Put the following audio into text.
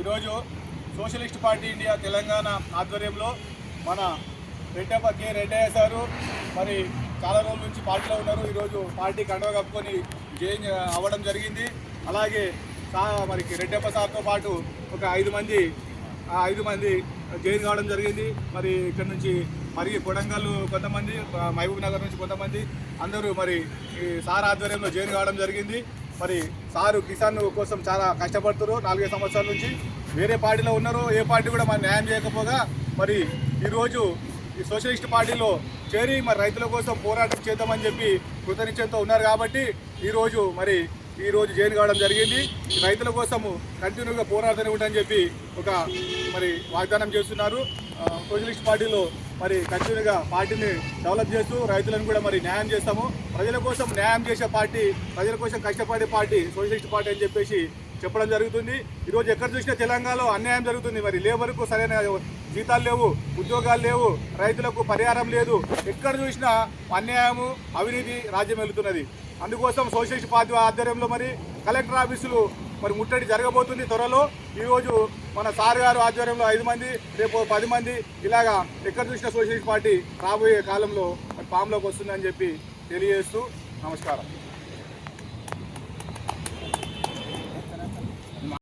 ఈరోజు socialist party India Telangana ఆధ్వర్యంలో మన రెడ్డప్ప కె రెడ్డయ్య సారు మరి చాలా రోజుల నుంచి పార్టీలో ఉన్నారు. ఈరోజు పార్టీ కండవ కప్పుకొని జైన్ అవ్వడం జరిగింది. అలాగే సా మరి రెడ్డప్ప సార్తో పాటు ఒక ఐదు మంది ఐదు మంది జైలు కావడం జరిగింది. మరి ఇక్కడ నుంచి మరి కొడంగల్ కొంతమంది మహబూబ్ నగర్ నుంచి కొంతమంది అందరూ మరి ఈ సార్ ఆధ్వర్యంలో జైన్ కావడం జరిగింది. మరి సారు కిసాన్ కోసం చాలా కష్టపడుతున్నారు. నాలుగైదు సంవత్సరాల నుంచి వేరే పార్టీలో ఉన్నారు ఏ పార్టీ కూడా మరి న్యాయం చేయకపోగా మరి ఈరోజు ఈ సోషలిస్ట్ పార్టీలో చేరి మరి రైతుల కోసం పోరాటం చేద్దామని చెప్పి కృతనిశ్చయంతో ఉన్నారు కాబట్టి ఈరోజు మరి ఈ రోజు జైలు కావడం జరిగింది. రైతుల కోసము కంటిన్యూగా పోరాడుతూనే ఉంటాయని చెప్పి ఒక మరి వాగ్దానం చేస్తున్నారు. సోషలిస్ట్ పార్టీలో మరి కంటిన్యూగా పార్టీని డెవలప్ చేస్తూ రైతులను కూడా మరి న్యాయం చేస్తాము. ప్రజల కోసం న్యాయం చేసే పార్టీ ప్రజల కోసం కష్టపడే పార్టీ సోషలిస్ట్ పార్టీ అని చెప్పేసి చెప్పడం జరుగుతుంది. ఈరోజు ఎక్కడ చూసినా తెలంగాణలో అన్యాయం జరుగుతుంది మరి. లేబర్కు సరైన జీతాలు లేవు ఉద్యోగాలు లేవు రైతులకు పరిహారం లేదు. ఎక్కడ చూసినా అన్యాయము అవినీతి రాజ్యం వెళుతున్నది. అందుకోసం సోషలిస్ట్ పార్టీ ఆధ్వర్యంలో మరి కలెక్టర్ ఆఫీసులు మరి ముట్టడి జరగబోతుంది త్వరలో. ఈరోజు మన సార్ గారు ఆధ్వర్యంలో ఐదు మంది రేపు పది మంది ఇలాగా ఎక్కడ చూసినా సోషలిస్ట్ పార్టీ రాబోయే కాలంలో మరి ఫామ్లోకి వస్తుందని చెప్పి తెలియజేస్తూ నమస్కారం.